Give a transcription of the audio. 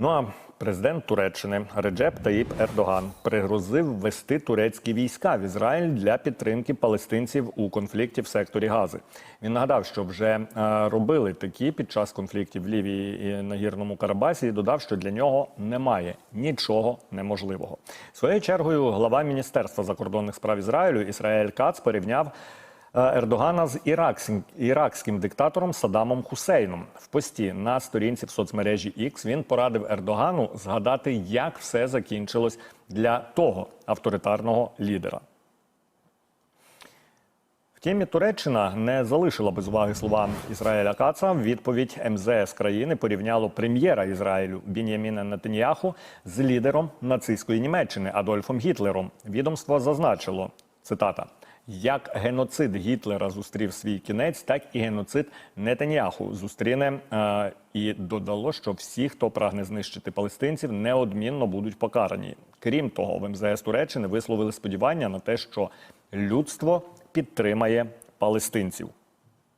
Ну а президент Туреччини Реджеп Таїп Ердоган пригрозив ввести турецькі війська в Ізраїль для підтримки палестинців у конфлікті в секторі Гази. Він нагадав, що вже е, робили такі під час конфліктів в Лівії і Нагірному Карабасі, і додав, що для нього немає нічого неможливого. Своєю чергою глава міністерства закордонних справ Ізраїлю Ісраїль Кац порівняв. Е, Ердогана з іракським, іракським диктатором Садамом Хусейном в пості на сторінці в соцмережі X він порадив Ердогану згадати, як все закінчилось для того авторитарного лідера. Втім, Туреччина не залишила без уваги слова Ізраїля Каца. Відповідь МЗС країни порівняло прем'єра Ізраїлю Бін'яміна Нетаньяху з лідером нацистської Німеччини Адольфом Гітлером. Відомство зазначило цитата. Як геноцид Гітлера зустрів свій кінець, так і геноцид Нетаньяху зустріне е, і додало, що всі, хто прагне знищити палестинців, неодмінно будуть покарані. Крім того, в МЗС Туреччини висловили сподівання на те, що людство підтримає палестинців.